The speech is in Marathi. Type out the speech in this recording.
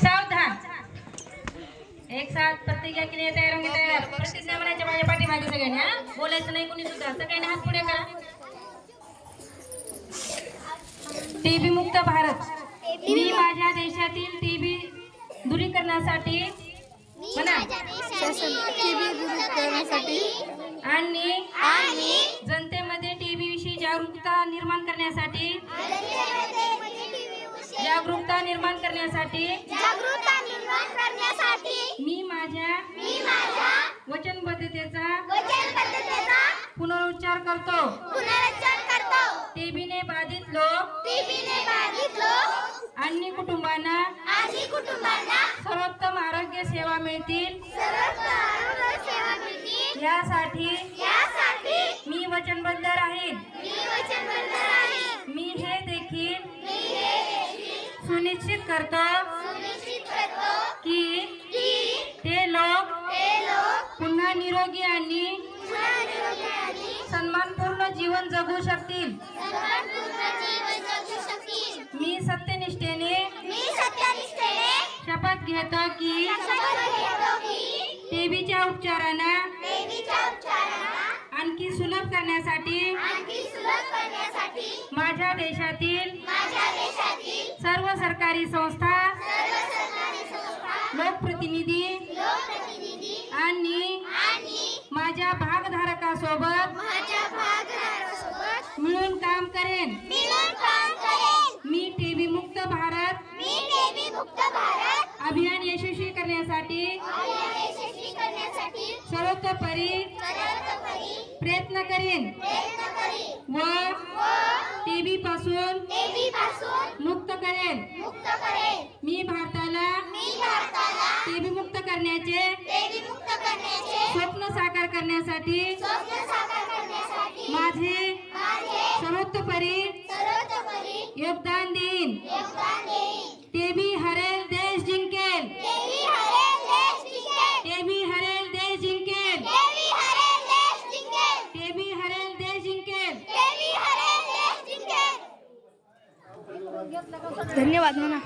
सावधान. एक साथ प्रतिज्ञा केली तयार घे, तयार प्रतिज्ञा म्हणायच्या माझ्या पाठीमागे सगळ्यांनी बोलायचं नाही कुणी सुद्धा. सगळ्यांनी हात पुढे करा. टीबी मुक्त भारत. मी माझ्या देशातील टीबी दूरीकरणासाठी म्हणा. आणि आणि जनतेमध्ये टीबी विषयी जागरूकता निर्माण करण्यासाठी जागरूकता निर्माण करण्यासाठी जागरूकता निर्माण करण्यासाठी मी माझ्या मी माझ्या वचनबद्धतेचा वचनबद्धतेचा पुनरुच्चार करतो. पुनरुच्चार करतो. टीबीने बाधित लोक टीबीने बाधित लोक आणि कुटुंबांना आणि कुटुंबांना सर्वोत्तम आरोग्य सेवा मिळतील. सर्वोत्तम आरोग्य सेवा मिळतील. यासाठी यासाठी मी वचनबद्ध सुनिश्चित करतो सुनिश्चित करतो की की ते लोक लोक पुन्हा निरोगी आणि पुन्हा निरोगी आणि सन्मानपूर्ण जीवन जगू शकतील. सन्मानपूर्ण जीवन जगू शकतील. मी सत्यनिष्ठेने मी सत्यनिष्ठेने शपथ घेतो की शपथ घेतो की टीबीच्या उपचारांना देवीच्या उपचारांना आणखी सुलभ करण्यासाठी आणखी सुलभ करण्यासाठी माझ्या देशातील सरकारी संस्था लोकप्रतिनिधी आणि माझ्या भागधारकासोबत मिळून काम करेन. मी टीबी मुक्त भारत अभियान यशस्वी करण्यासाठी अभियान यशस्वी करण्यासाठी सर्वतोपरी प्रयत्न करीन व व टीबी पासून देवीपासून मुक्त करेन. मुक्त करेन. मी भारताला मी भारताला टीबी मुक्त करण्याचे देवी मुक्त करण्याचे स्वप्न साकार करण्यासाठी स्वप्न साकार करण्यासाठी माझे माझे सर्वतोपरी सर्वतोपरी योगदान देईन. योगदान देईन. धन्यवाद म्हणा